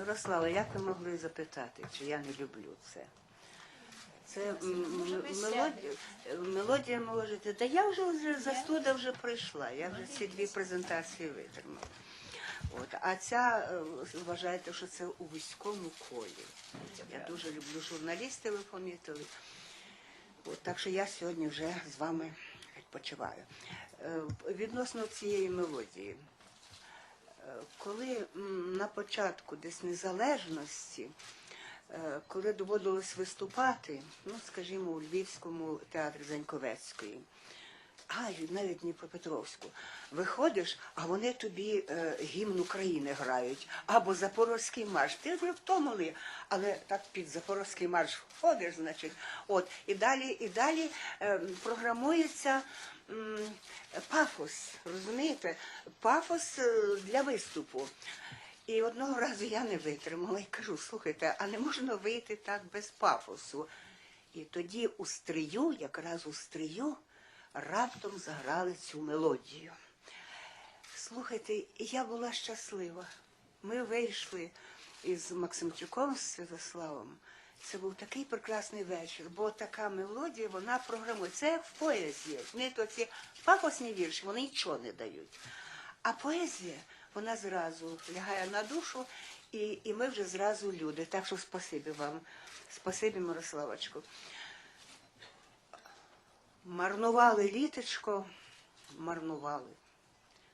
Мирослава, як ви могли запитати, чи я не люблю це? Це мелодія, мелодія можете. Та я вже, вже застуда вже пройшла. Я вже ці дві презентації витримала. От, а ця е, вважаєте, що це у вузькому колі. Я дуже люблю журналістів, ви помітили. От, так що я сьогодні вже з вами відпочиваю. Е, Відносно цієї мелодії. Коли на початку десь незалежності, е, коли доводилось виступати, ну скажімо, у Львівському театрі Заньковецької, а навіть Дніпропетровську, виходиш, а вони тобі е, гімн України грають, або Запорозький марш. Ти вже втомили, але так під Запорозький марш входиш, значить, от і далі, і далі е, програмується пафос, розумієте? Пафос е, для виступу. І одного разу я не витримала і кажу, слухайте, а не можна вийти так без пафосу. І тоді у стрию, якраз у стрию, раптом заграли цю мелодію. Слухайте, я була щаслива. Ми вийшли із Максимчуком з Святославом. Це був такий прекрасний вечір, бо така мелодія, вона програмує. Це як в поезії. Розумієте, ці пафосні вірші, вони нічого не дають. А поезія, вона зразу лягає на душу, і, і ми вже зразу люди. Так що спасибі вам. Спасибі, Мирославочку. Марнували літочко, марнували.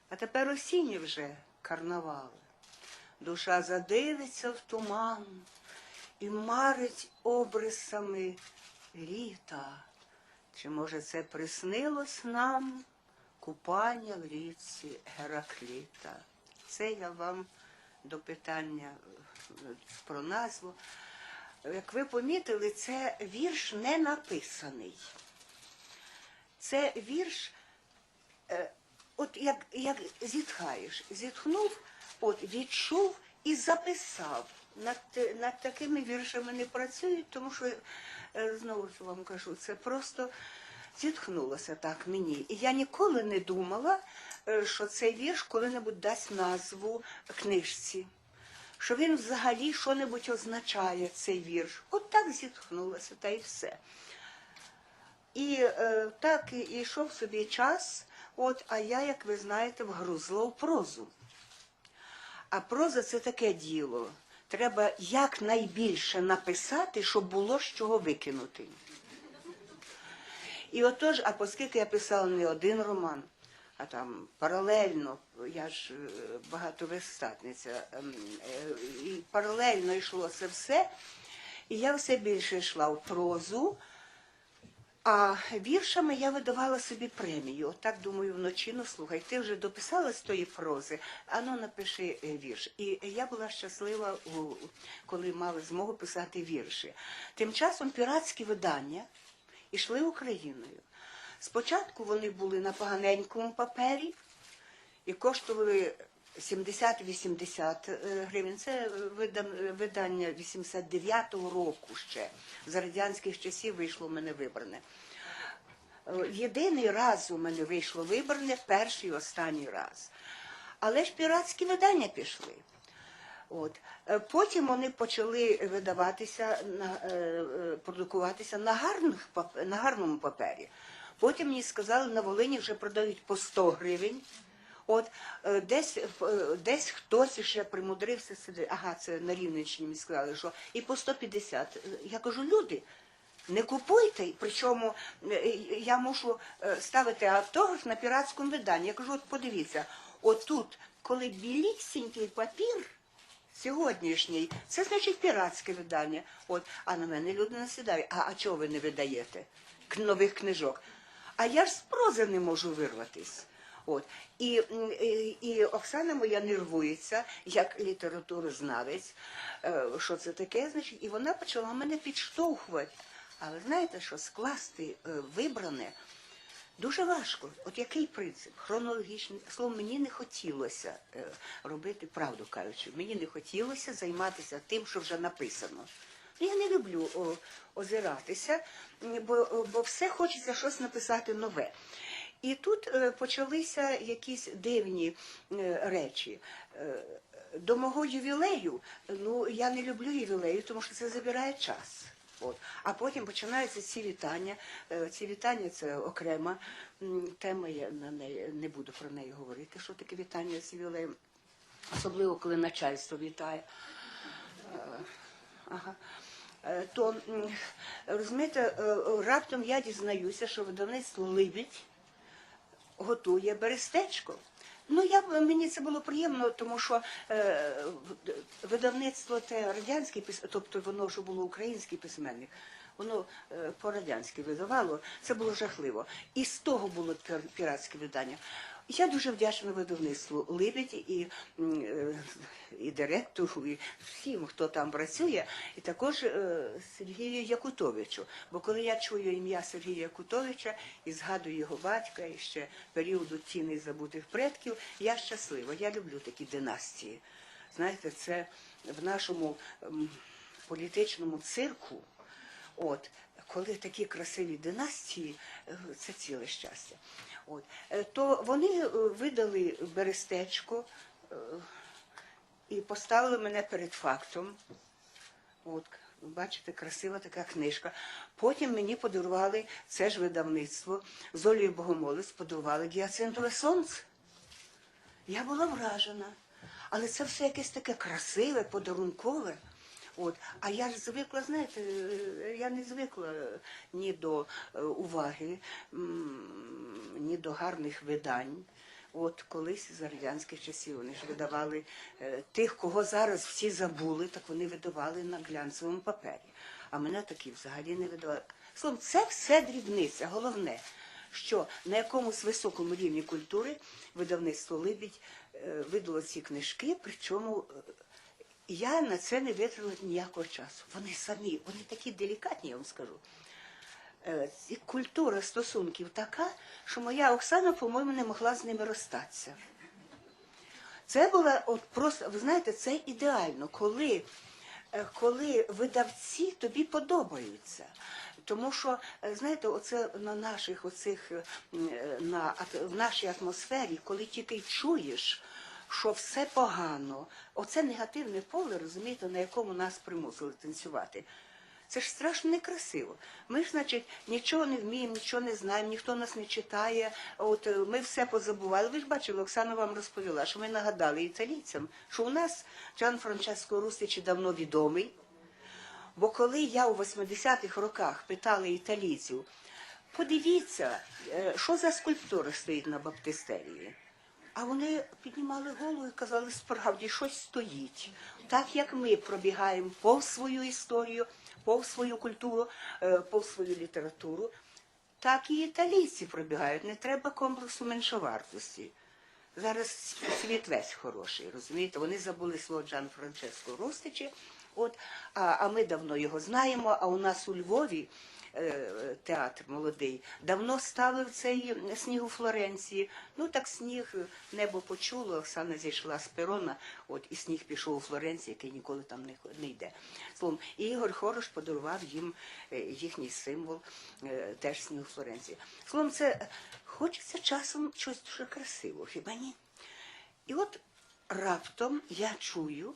А тепер осінні вже карнавали. Душа задивиться в туман і марить обрисами літа. Чи може це приснилось нам купання в річці Геракліта? Це я вам до питання е, про назву. Як ви помітили, це вірш не написаний. Це вірш, е, от як, як зітхаєш, зітхнув, от відчув і записав. Над, над такими віршами не працюють, тому що, е, знову ж вам кажу, це просто зітхнулося так мені. І я ніколи не думала, е, що цей вірш коли-небудь дасть назву книжці. Що він взагалі що-небудь означає, цей вірш. От так зітхнулося, та й все. І е, так і і йшов собі час, от, а я, як ви знаєте, вгрузла в прозу. А проза це таке діло. Треба якнайбільше написати, щоб було з чого викинути. І отож, а оскільки я писала не один роман, а там паралельно, я ж е, багатовистатниця, ем, е, і паралельно йшло це все, і я все більше йшла в прозу, а віршами я видавала собі премію. Отак думаю вночі, ну слухай, ти вже дописала з тої прози, а ну напиши е, вірш. І я була щаслива, коли мала змогу писати вірші. Тим часом піратські видання йшли Україною. Спочатку вони були на поганенькому папері і коштували 70-80 е, гривень. Це видання 89-го року ще. За радянських часів вийшло в мене вибране. Е, Єдиний раз у мене вийшло вибране, перший і останній раз. Але ж піратські видання пішли. От. Е, Потім вони почали видаватися, продукуватися на, гарних, на гарному папері. Потім мені сказали, на Волині вже продають по 100 гривень. От е, десь, е, десь хтось ще примудрився сюди. Ага, це на Рівненщині мені сказали, що і по 150. Я кажу, люди, не купуйте, причому е, я мушу е, ставити автограф на піратському виданні. Я кажу, от подивіться, отут, коли білісінький папір, сьогоднішній, це значить піратське видання. От, а на мене люди насідають. А, а чого ви не видаєте нових книжок? А я ж з прози не можу вирватись. От. І, і, і Оксана моя нервується, як літературознавець, е, що це таке, значить, і вона почала мене підштовхувати. Але знаєте, що скласти е, вибране дуже важко. От який принцип? Хронологічний. Словом, мені не хотілося е, робити, правду кажучи, мені не хотілося займатися тим, що вже написано. Я не люблю озиратися, бо, бо все хочеться щось написати нове. І тут е, почалися якісь дивні е, речі. Е, до мого ювілею, ну я не люблю ювілею, тому що це забирає час. От. А потім починаються ці вітання. Ці вітання це окрема тема. Я на неї не буду про неї говорити, що таке вітання з ювілеєм. Особливо, коли начальство вітає. Ага. То розумієте, раптом я дізнаюся, що видавництво Либідь готує берестечко. Ну, я, мені це було приємно, тому що е, видавництво те радянське, тобто воно ж було український письменник, воно е, по-радянськи видавало, це було жахливо. І з того було пір- піратське видання. Я дуже вдячна видавництву Либідь і, е, і директору, і всім, хто там працює, і також е, Сергію Якутовичу. Бо коли я чую ім'я Сергія Якутовича і згадую його батька і ще періоду тіни забутих предків, я щаслива. Я люблю такі династії. Знаєте, це в нашому політичному цирку. От, коли такі красиві династії, е, це ціле щастя. От, е, то вони е, видали берестечко е, і поставили мене перед фактом. От, бачите, красива така книжка. Потім мені подарували це ж видавництво з Олею Богомолець подарували гіацинтове сонце. Я була вражена. Але це все якесь таке красиве, подарункове. От. А я ж звикла, знаєте, е, я не звикла ні до е, уваги, ні до гарних видань. От колись за радянських часів вони ж видавали е, тих, кого зараз всі забули, так вони видавали на глянцевому папері. А мене такі взагалі не видавали. Словом, це все дрібниця. Головне, що на якомусь високому рівні культури видавництво Либідь видало ці книжки, причому я на це не витратила ніякого часу. Вони самі, вони такі делікатні, я вам скажу. Е, ці- Культура стосунків така, що моя Оксана, по-моєму, не могла з ними розстатися. Це було от просто, ви знаєте, це ідеально, коли, е, коли видавці тобі подобаються. Тому що, е, знаєте, оце на наших оцих на в нашій атмосфері, коли тільки чуєш, що все погано, оце негативне поле, розумієте, на якому нас примусили танцювати. Це ж страшно некрасиво. Ми ж, значить, нічого не вміємо, нічого не знаємо, ніхто нас не читає. От е, ми все позабували. Ви ж бачили, Оксана вам розповіла, що ми нагадали італійцям, що у нас Джан Франческо Рустичі давно відомий. Бо коли я у 80-х роках питала італійців, подивіться, е, що за скульптура стоїть на баптистерії. А вони піднімали голову і казали, справді щось стоїть. Так як ми пробігаємо повз свою історію, повз свою культуру, е, повз свою літературу, так і італійці пробігають. Не треба комплексу меншовартості. Зараз світ весь хороший, розумієте? Вони забули свого Джан Франческо Ростичі, от, а, а ми давно його знаємо. А у нас у Львові театр молодий давно ставив цей сніг у Флоренції. Ну так сніг, е, небо почуло, Оксана зійшла з перона, от і сніг пішов у Флоренції, який ніколи там не, не йде. Словом, і Ігор Хорош подарував їм е, їхній символ, е, теж сніг у Флоренції. Словом, це е, хочеться часом щось дуже красивого, хіба ні? І от раптом я чую,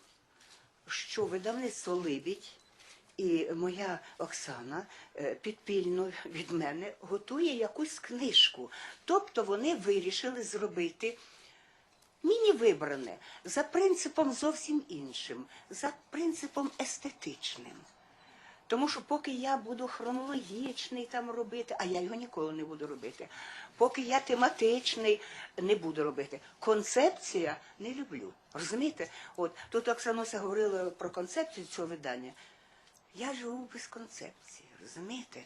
що видавництво Либідь і моя Оксана е, підпільно від мене готує якусь книжку. Тобто вони вирішили зробити міні-вибране за принципом зовсім іншим, за принципом естетичним. Тому що поки я буду хронологічний там робити, а я його ніколи не буду робити. Поки я тематичний не буду робити. Концепція не люблю. Розумієте? От тут Оксануся говорила про концепцію цього видання. Я живу без концепції, розумієте?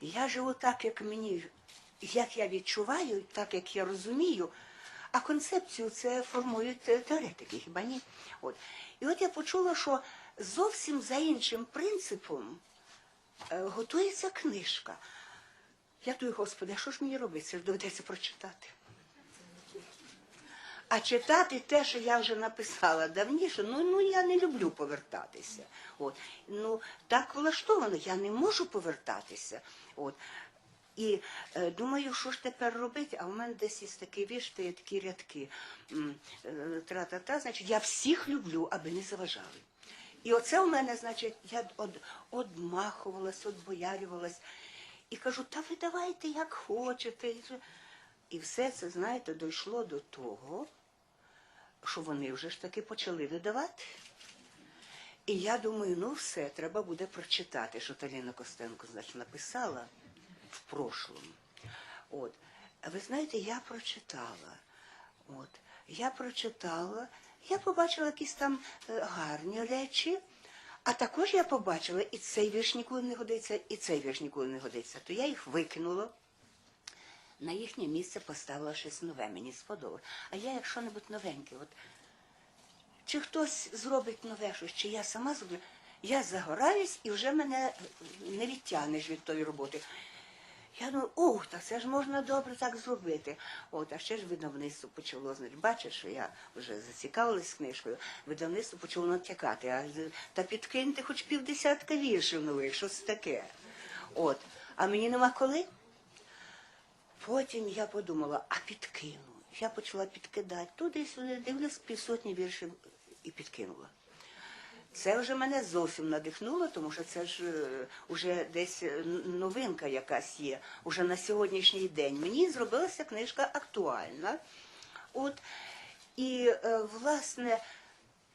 Я живу так, як мені, як я відчуваю, так як я розумію. А концепцію це формують теоретики, хіба ні? От. І от я почула, що зовсім за іншим принципом е, готується книжка. Я думаю, Господи, а що ж мені робити? Це доведеться прочитати. А читати те, що я вже написала давніше, ну, ну я не люблю повертатися. От. Ну, так влаштовано, я не можу повертатися. От. І е, думаю, що ж тепер робити? А в мене десь є такий вірш, то є такі рядки. Е, Тра-та-та, значить, я всіх люблю, аби не заважали. І оце у мене, значить, я од, одмахувалась, одбоярювалась. І кажу, та ви давайте як хочете. І все це, знаєте, дійшло до того, що вони вже ж таки почали видавати. І я думаю, ну все, треба буде прочитати, що Таліна Костенко, значить, написала в прошлому. От. Ви знаєте, я прочитала. От. Я прочитала, я побачила якісь там е, гарні речі, а також я побачила, і цей вірш ніколи не годиться, і цей вірш ніколи не годиться. То я їх викинула. На їхнє місце поставила щось нове, мені сподобалось. А я як що-небудь новеньке, от чи хтось зробить нове щось, чи я сама зроблю, я загораюсь і вже мене не відтягнеш від тої роботи. Я думаю, ух, та це ж можна добре так зробити. От, а ще ж видавництво почало, значить, бачиш, що я вже зацікавилась книжкою, видавництво почало натякати, а та підкиньте хоч півдесятка віршів нових, щось таке. От. А мені нема коли. Потім я подумала, а підкину. Я почала підкидати туди-сюди, дивлюсь півсотні віршів і підкинула. Це вже мене зовсім надихнуло, тому що це ж е, уже десь е, новинка якась є, уже на сьогоднішній день. Мені зробилася книжка актуальна. От, і, е, власне,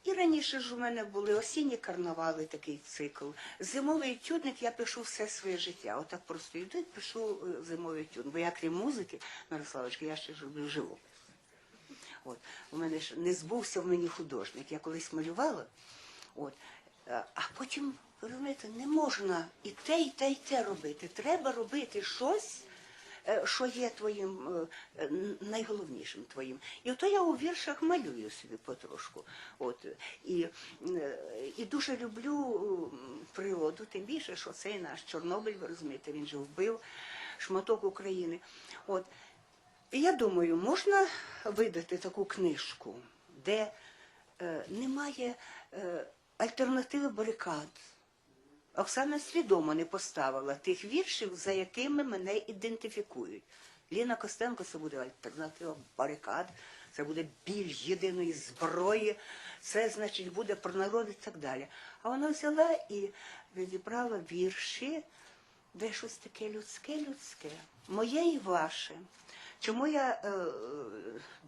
і раніше ж у мене були осінні карнавали, такий цикл. Зимовий етюдник я пишу все своє життя. Отак просто йду і пишу е, зимовий етюдник. Бо я крім музики, Мирославочка, я ще ж люблю живопис. От. У мене ж не збувся в мені художник. Я колись малювала, от. е, а потім, розумієте, не можна і те, і те, і те робити. Треба робити щось, що є твоїм е, е, найголовнішим твоїм. І ото я у віршах малюю собі потрошку. От. І, е, і дуже люблю природу, тим більше, що цей наш Чорнобиль, ви розумієте, він же вбив шматок України. От. І я думаю, можна видати таку книжку, де е, немає е, альтернативи барикад. Оксана свідомо не поставила тих віршів, за якими мене ідентифікують. Ліна Костенко це буде альтернатива барикад, це буде біль єдиної зброї, це, значить, буде про народ і так далі. А вона взяла і відібрала вірші, де щось таке людське, людське, моє і ваше. Чому я е,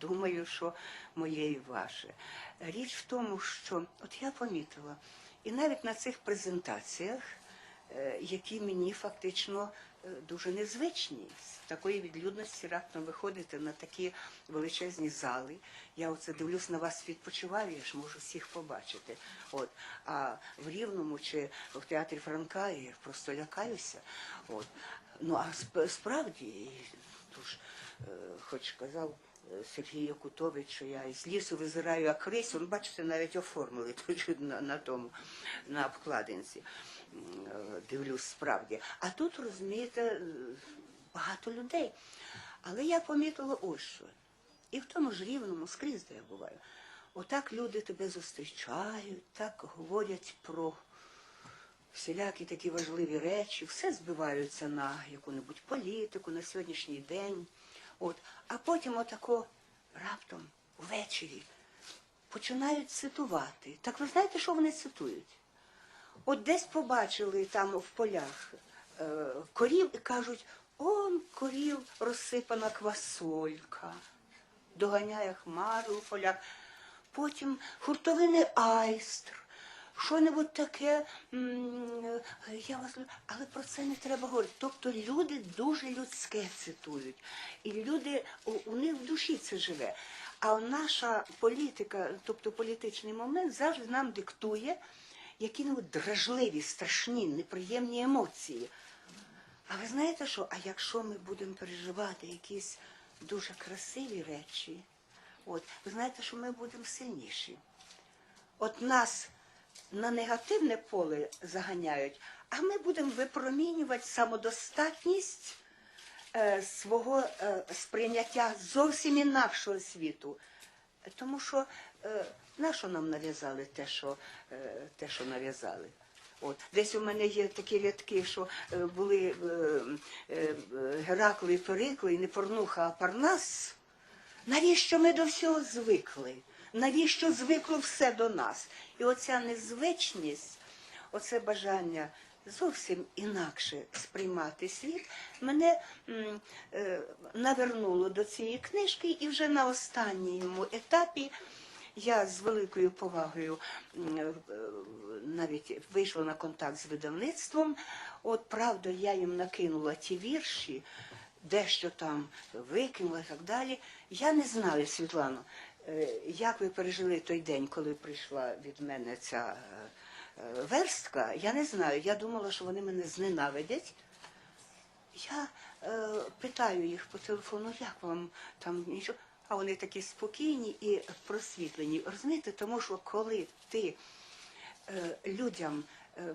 думаю, що моє і ваше? Річ в тому, що от я помітила, і навіть на цих презентаціях, е, які мені фактично е, дуже незвичні, з такої відлюдності раптом виходити на такі величезні зали. Я оце дивлюсь на вас, відпочиваю, я ж можу всіх побачити. От. А в Рівному чи в театрі Франка я просто лякаюся. От. Ну а справді, тож, е, хоч казав Сергій Якутович, що я із лісу визираю як крись, он, бачите, навіть оформили тут на, на тому, на обкладинці. Е, Дивлюсь справді. А тут, розумієте, багато людей. Але я помітила ось що. І в тому ж рівному, скрізь, де я буваю. Отак люди тебе зустрічають, так говорять про всілякі такі важливі речі, все збиваються на яку-небудь політику, на сьогоднішній день. От. А потім отако раптом ввечері починають цитувати. Так ви знаєте, що вони цитують? От десь побачили там в полях е, корів і кажуть, он корів розсипана квасолька, доганяє хмари у полях. Потім хуртовини айстр. Що-небудь таке, я вас люблю, але про це не треба говорити. Тобто люди дуже людське цитують, і люди у, у них в душі це живе. А наша політика, тобто політичний момент, завжди нам диктує які-небудь дражливі, страшні, неприємні емоції. А ви знаєте що? А якщо ми будемо переживати якісь дуже красиві речі, от, ви знаєте, що ми будемо сильніші. От нас на негативне поле заганяють, а ми будемо випромінювати самодостатність е, свого е, сприйняття зовсім інакшого світу. Тому що е, на що нам нав'язали те, що, е, те, що нав'язали? От десь у мене є такі рядки, що е, були е, е, Геракли і Перикли, не порнуха, а Парнас. Навіщо ми до всього звикли? Навіщо звикло все до нас? І оця незвичність, оце бажання зовсім інакше сприймати світ, мене е, навернуло до цієї книжки, і вже на останньому етапі я з великою повагою е, навіть вийшла на контакт з видавництвом. От правда, я їм накинула ті вірші, дещо там викинула і так далі. Я не знаю, Світлано, е, як ви пережили той день, коли прийшла від мене ця е, е, верстка. Я не знаю. Я думала, що вони мене зненавидять. Я е, питаю їх по телефону, як вам там нічого. А вони такі спокійні і просвітлені. Розумієте, тому що коли ти е, людям е,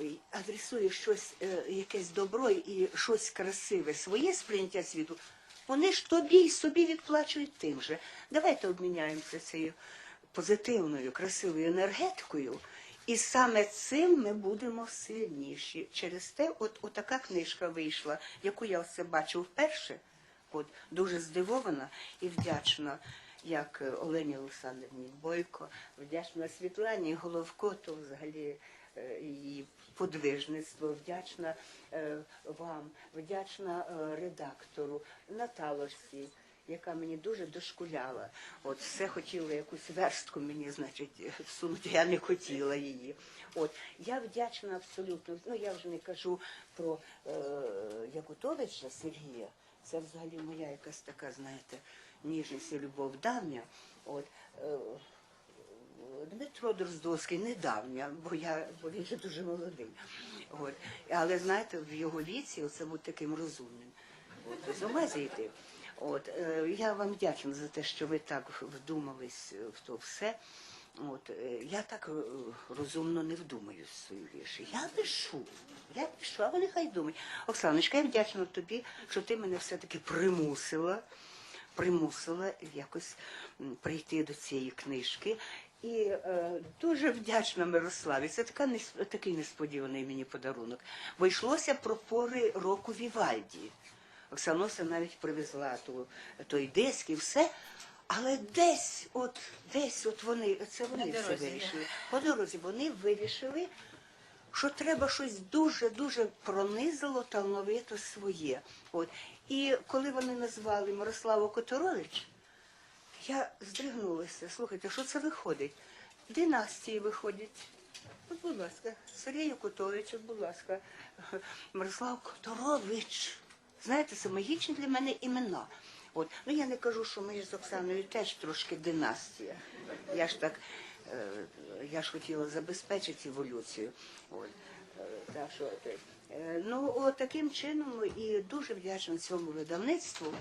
е, адресуєш щось, е, якесь добро і щось красиве, своє сприйняття світу, вони ж тобі і собі відплачують тим же. Давайте обміняємося цією позитивною, красивою енергетикою. І саме цим ми будемо сильніші. Через те, от, от така книжка вийшла, яку я оце бачу вперше. От дуже здивована і вдячна, як е, Олені Олександрівні Бойко, вдячна Світлані Головко, то взагалі її подвижництво, вдячна е, вам, вдячна е, редактору Наталочці, яка мені дуже дошкуляла. От все хотіла якусь верстку мені, значить, всунути, я не хотіла її. От я вдячна абсолютно. Ну я вже не кажу про е, Якутовича Сергія. Це взагалі моя якась така, знаєте, ніжність і любов давня. От е, Дмитро Дроздовський недавня, бо я бо він же дуже молодий. От. Але знаєте, в його віці це бути таким розумним. От, з ума зійти. От, е, я вам вдячна за те, що ви так вдумались в то все. От, е, я так е, розумно не вдумаюсь в свої вірші. Я пишу, я пишу, а вони хай думають. Оксаночка, я вдячна тобі, що ти мене все-таки примусила, примусила якось прийти до цієї книжки. І е, дуже вдячна Мирославі. Це така такий несподіваний мені подарунок. Бо йшлося про пори року Вівальді. Оксаноса навіть привезла ту, той диск і все. Але десь, от, десь от вони, це вони все вирішили. По дорозі вони вирішили, що треба щось дуже-дуже пронизило, талановито своє. От. І коли вони назвали Мирославу Которович, я здригнулася. Слухайте, що це виходить? Династії виходять. От, будь ласка, Сергій Котович, от, будь ласка, Мирослав Которович. Знаєте, це магічні для мене імена. От. Ну я не кажу, що ми з Оксаною теж трошки династія. Я ж так, е, я ж хотіла забезпечити еволюцію. От. Е, Так що, е, ну, от таким чином і дуже вдячна цьому видавництву.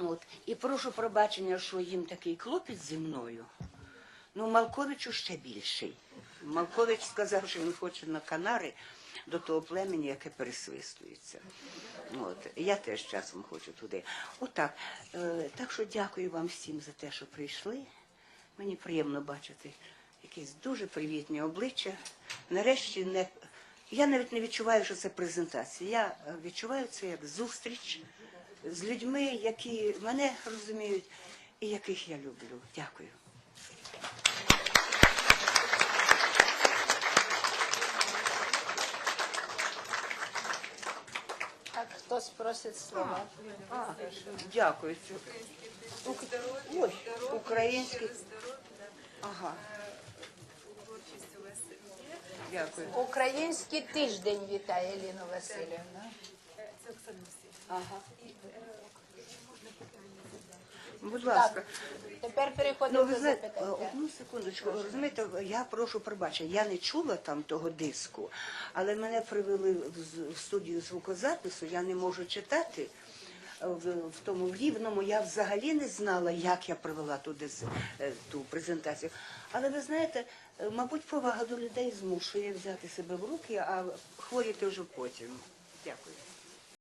От. І прошу пробачення, що їм такий клопіт зі мною. Ну, Малковичу ще більший. Малкович сказав, що він хоче на Канари до того племені, яке пересвистується. От. Я теж часом хочу туди. Отак. Е, так що дякую вам всім за те, що прийшли. Мені приємно бачити якесь дуже привітне обличчя. Нарешті не. Я навіть не відчуваю, що це презентація. Я е, відчуваю це як зустріч з людьми, які мене розуміють і яких я люблю. Дякую. Хтось просить слова. А, дякую. Ук- Ой, український. Ага. Дякую. Український тиждень вітає Еліну Васильівну. Будь ласка. Тепер Ну, переходимо ви до знаєте, запитання. одну секундочку, розумієте, я прошу пробачення, я не чула там того диску, але мене привели в студію звукозапису, я не можу читати. В, в тому в рівному я взагалі не знала, як я провела туди е, ту презентацію. Але ви знаєте, е, мабуть, повага до людей змушує взяти себе в руки, а хворіти вже потім. Дякую.